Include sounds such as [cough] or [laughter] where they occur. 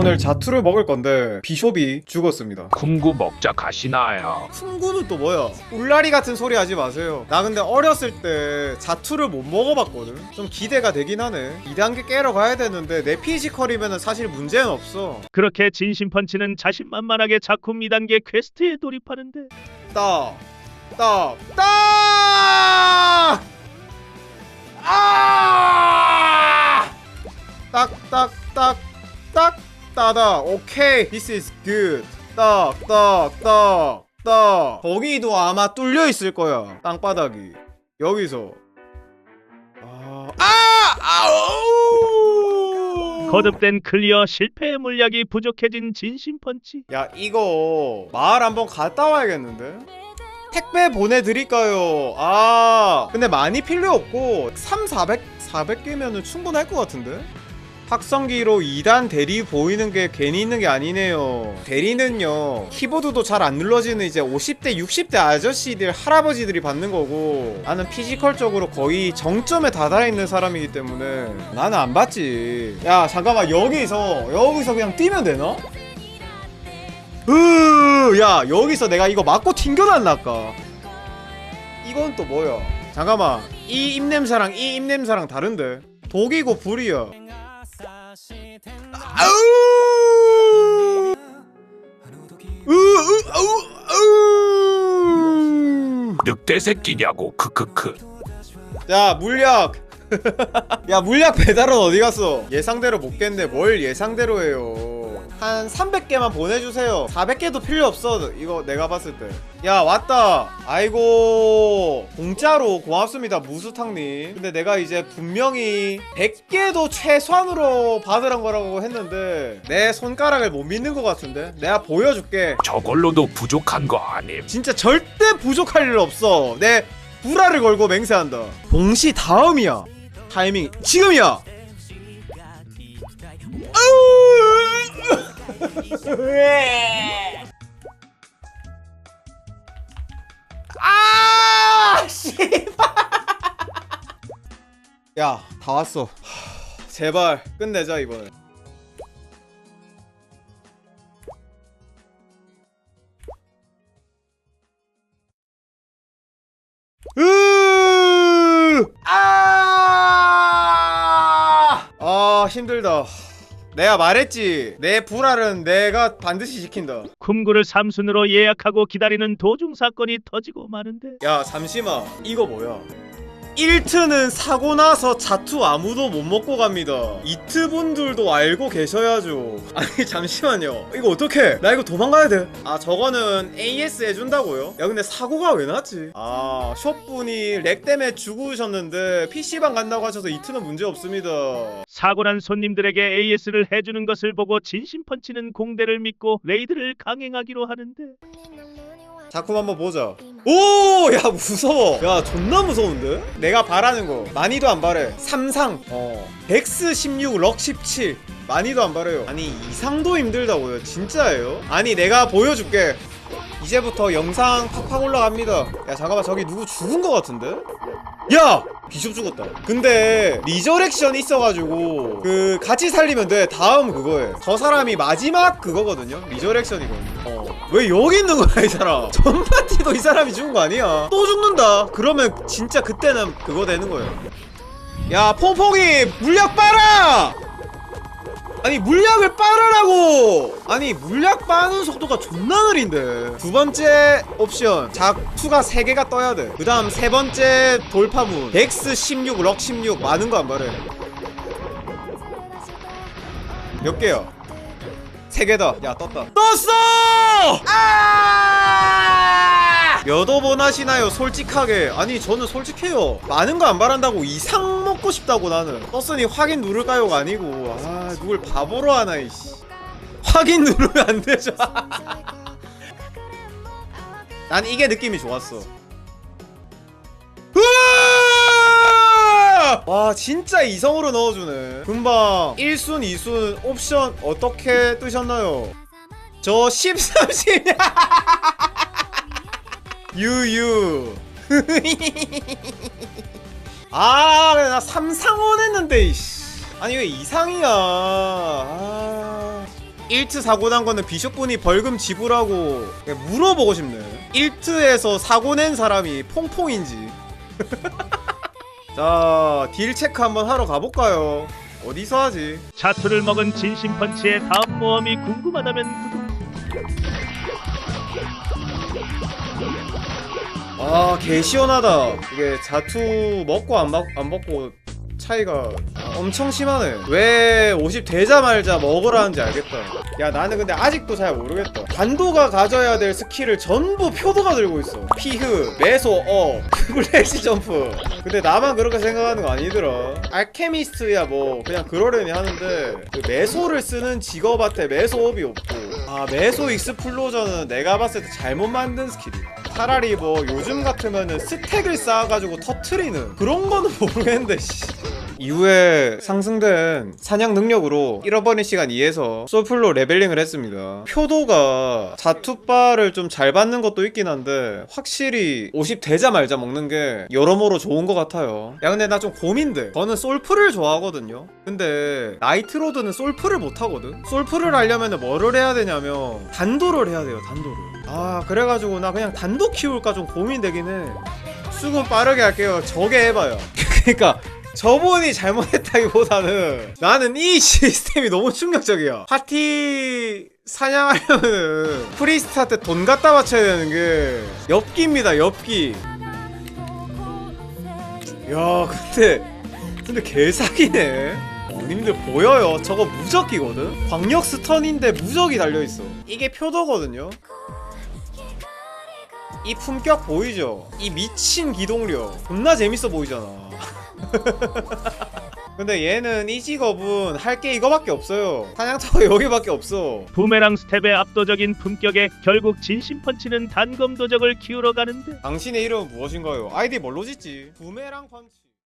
오늘 자투를 먹을 건데 비숍이 죽었습니다. 쿵구 먹자 가시나요? 쿵구는 또 뭐야? 울라리 같은 소리 하지 마세요. 나 근데 어렸을 때 자투를 못 먹어봤거든. 좀 기대가 되긴 하네. 2단계 깨러 가야 되는데 내 피지컬이면 사실 문제는 없어. 그렇게 진심 펀치는 자신만만하게 작품 2단계 퀘스트에 돌입하는데. 딱, 딱, 딱! 아! 딱, 딱, 딱, 딱, 따다. 오케이. This is good. 딱, 딱, 딱, 딱. 거기도 아마 뚫려 있을 거야. 땅바닥이. 여기서. 아, 아! 아우! 거듭된 클리어 실패의 물약이 부족해진 진심 펀치 야 이거 마을 한번 갔다 와야겠는데? 택배 보내드릴까요? 아 근데 많이 필요 없고 3, 400, 400개면은 충분할 것 같은데? 확성기로 2단 대리 보이는 게 괜히 있는 게 아니네요. 대리는요 키보드도 잘 안 눌러지는 이제 50대 60대 아저씨들 할아버지들이 받는 거고 나는 피지컬적으로 거의 정점에 다다라 있는 사람이기 때문에 나는 안 받지. 야 잠깐만 여기서 여기서 그냥 뛰면 되나? 으, 야 여기서 내가 이거 맞고 튕겨놨나까. 이건 또 뭐야? 잠깐만 이 입냄새랑 이 입냄새랑 다른데? 독이고 불이야 아우. 늑대 새끼냐고 크크크. 야 물약! [laughs] 야 물약 배달은 어디 갔어? 예상대로 못 겠네 뭘 예상대로 해요 한 300개만 보내주세요 400개도 필요 없어 이거 내가 봤을 때 야 왔다 아이고 공짜로 고맙습니다 무수탕님 근데 내가 이제 분명히 100개도 최소한으로 받으란 거라고 했는데 내 손가락을 못 믿는 것 같은데 내가 보여줄게 저걸로도 부족한 거 아님. 진짜 절대 부족할 일 없어. 내 불화를 걸고 맹세한다. 봉시 다음이야. 타이밍 지금이야. 아, 씨발. 야, 다 왔어. 하, 제발 끝내자 이번에. 으! 아! 아, 힘들다. 내가 말했지. 내 불알은 내가 반드시 지킨다. 쿰구를 삼순으로 예약하고 기다리는 도중 사건이 터지고 마는데 야, 잠시만. 이거 뭐야? 1트는 사고 나서 자투 아무도 못 먹고 갑니다. 이트 분들도 알고 계셔야죠. [laughs] 아니 잠시만요. 이거 어떡해? 나 이거 도망가야 돼. 아 저거는 AS 해준다고요? 야 근데 사고가 왜 났지? 아 숍분이 렉 때문에 죽으셨는데 PC방 간다고 하셔서 이트는 문제 없습니다. 사고난 손님들에게 AS를 해주는 것을 보고 진심 펀치는 공대를 믿고 레이드를 강행하기로 하는데 작품 한번 보자. 오! 야, 무서워. 야, 존나 무서운데? 내가 바라는 거. 많이도 안 바래. 삼상. 어. 덱스 16, 럭 17. 많이도 안 바래요. 아니, 이상도 힘들다고요. 진짜예요? 아니, 내가 보여줄게. 이제부터 영상 팍팍 올라갑니다. 야, 잠깐만. 저기 누구 죽은 거 같은데? 야! 비숍 죽었다. 근데 리저렉션 있어가지고 그 같이 살리면 돼. 다음 그거에 저 사람이 마지막 그거거든요. 리저렉션이거든요. 어. 왜 여기 있는 거야 이 사람? [laughs] 전 파티도 이 사람이 죽은 거 아니야? 또 죽는다. 그러면 진짜 그때는 그거 되는 거예요. 야 퐁퐁이 물약 빨아! 아니 물약을 빨으라고! 아니 물약 빠는 속도가 존나 느린데 두 번째 옵션 작투가 3개가 떠야 돼그 다음 세 번째 돌파문 덱스 16, 럭 16 많은 거 안 바래 몇 개야? 세 개다 야 떴다 떴어! 아! 몇번 하시나요? 솔직하게. 아니 저는 솔직해요. 많은 거 안 바란다고 이상 먹고 싶다고 나는. 떴으니 확인 누를까요가 아니고. 아 누굴 바보로 하나 이씨. 확인 누르면 안 되죠. [laughs] 난 이게 느낌이 좋았어! 와 진짜 이성으로 넣어주네. 금방 1순 2순 옵션 어떻게 뜨셨나요? 저 13, 10 [laughs] 유유 [laughs] 아, 그래, 나 삼상원 했는데, 이씨. 아니, 왜 이상이야. 아. 1트 사고 난 거는 비숍분이 벌금 지불하고 물어보고 싶네 1트에서 사고 낸 사람이 퐁퐁인지 [laughs] 자 딜 체크 한번 하러 가볼까요 어디서 하지 자투를 먹은 진심 펀치의 다음 모험이 궁금하다면 아, 개 시원하다. 이게 자투 먹고 안, 먹, 안 먹고 차이가 엄청 심하네. 왜 50 되자말자 먹으라는지 알겠다. 야, 나는 근데 아직도 잘 모르겠다. 단도가 가져야 될 스킬을 전부 표도가 들고 있어. 피흐, 메소, 어, [laughs] 플래시 점프. 근데 나만 그렇게 생각하는 거 아니더라. 알케미스트야 뭐 그냥 그러려니 하는데 그 메소를 쓰는 직업한테 메소업이 없고 아 메소 익스플로저는 내가 봤을 때 잘못 만든 스킬이야. 차라리 뭐 요즘 같으면은 스택을 쌓아가지고 터트리는 그런 거는 [laughs] 모르겠는데 씨. 이후에 상승된 사냥 능력으로 잃어버린 시간 2에서 솔플로 레벨링을 했습니다. 표도가 자투바를 좀 잘 받는 것도 있긴 한데 확실히 50 되자 말자 먹는 게 여러모로 좋은 것 같아요. 야 근데 나 좀 고민돼. 저는 솔프를 좋아하거든요. 근데 나이트로드는 솔프를 못 하거든. 솔프를 하려면 뭐를 해야 되냐면 단도를 해야 돼요. 단도를. 아 그래가지고 나 그냥 단도 키울까 좀 고민되긴 해. 수금 빠르게 할게요. 저게 해봐요. [laughs] 그러니까 저분이 잘못했다기보다는 나는 이 시스템이 너무 충격적이야. 파티 사냥하려면은 프리스트한테 돈 갖다 바쳐야 되는 게 엽기입니다. 엽기. 야 근데 근데 개사기네. 어, 님들 보여요? 저거 무적기거든? 광역 스턴인데 무적이 달려있어. 이게 표도거든요? 이 품격 보이죠? 이 미친 기동력 존나 재밌어 보이잖아 [laughs] [laughs] 근데 얘는 이 직업은 할 게 이거밖에 없어요 사냥터가 여기밖에 없어 부메랑 스텝의 압도적인 품격에 결국 진심 펀치는 단검 도적을 키우러 가는데 당신의 이름은 무엇인가요? 아이디 뭘로 짓지? 부메랑 펀치